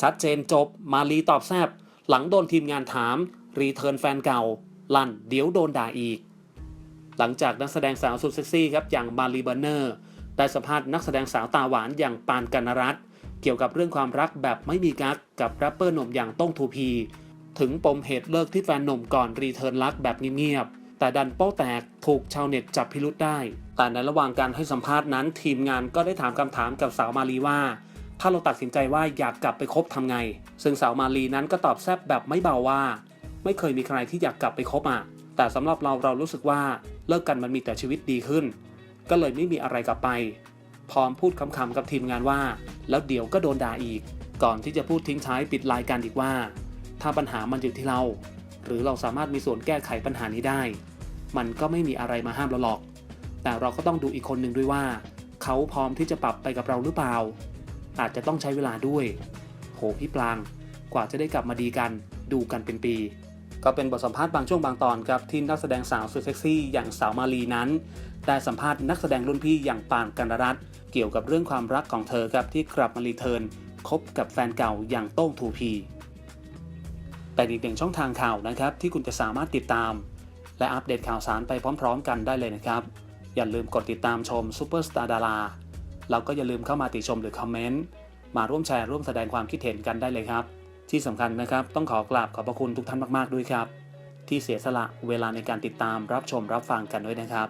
ชัดเจนจบมาลีตอบแซบหลังโดนทีมงานถาม รีเทิร์นแฟนเก่า ลั่นเดี๋ยวโดนด่าอีก หลังจากนักแสดงสาวสุดเซ็กซี่ครับอย่างมารีเบอร์เนอร์ได้สัมภาษณ์นักแสดงสาวตาหวานอย่างปานกันรัตเกี่ยวกับเรื่องความรักแบบไม่มีกักกับแรปเปอร์หนุ่มอย่างต้งทูพี ถึงปมเหตุเลิกที่แฟนหนุ่มก่อนรีเทิร์นรักแบบเงียบๆแต่ดันโป้แตกถูกชาวเน็ตจับพิรุษได้ แต่ในระหว่างการให้สัมภาษณ์นั้น ทีมงานก็ได้ถามคำถามกับสาวมาลีว่า ถ้าเราตัดสินใจว่าอยากกลับไปคบทำไง ซึ่งสาวมาลีนั้นก็ตอบแซบแบบไม่เบาว่า ไม่เคยมีใครที่อยากกลับไปคบอะ แต่สำหรับเราเรารู้สึกว่าเลิกกันมันมีแต่ชีวิตดีขึ้น ก็เลยไม่มีอะไรกลับไป พร้อมพูดคำๆกับทีมงานว่า แล้วเดี๋ยวก็โดนด่าอีก ก่อนที่จะพูดทิ้งท้ายปิดรายการอีกว่า ถ้าปัญหามันอยู่ที่เรา หรือเราสามารถมีส่วนแก้ไขปัญหานี้ได้ มันก็ไม่มีอะไรมาห้ามเราหรอก แต่เราก็ต้องดูอีกคนหนึ่งด้วยว่า เขาพร้อมที่จะปรับไปกับเราหรือเปล่า อาจจะต้องใช้เวลาด้วย โหพี่ปลาง กว่าจะได้กลับมาดีกัน ดูกันเป็นปี ก็เป็นบทสัมภาษณ์บางช่วงบางตอนครับที่นักแสดงสาวสุดเซ็กซี่อย่างสาวมาลีนั้น ได้สัมภาษณ์นักแสดงรุ่นพี่อย่างปานกันรรัตเกี่ยวกับเรื่องความรักของเธอครับที่กลับมารีเทิร์นคบกับแฟนเก่าอย่างโต้งทูพีแต่อีกหนึ่งช่องทางข่าวนะครับ ที่คุณจะสามารถติดตาม และอัปเดตข่าวสารไปพร้อม ๆ กันได้เลยนะครับ อย่าลืมกดติดตามชมซูเปอร์สตาร์ดารา แล้วก็อย่าลืมเข้ามาติชมหรือคอมเมนต์มาร่วมแชร์ร่วมแสดงความคิดเห็นกันได้เลยครับ ที่สำคัญนะครับ ต้องขอกราบขอบพระคุณทุกท่านมาก ๆ ด้วยครับ ที่เสียสละเวลาในการติดตามรับชมรับฟังกันด้วยนะครับ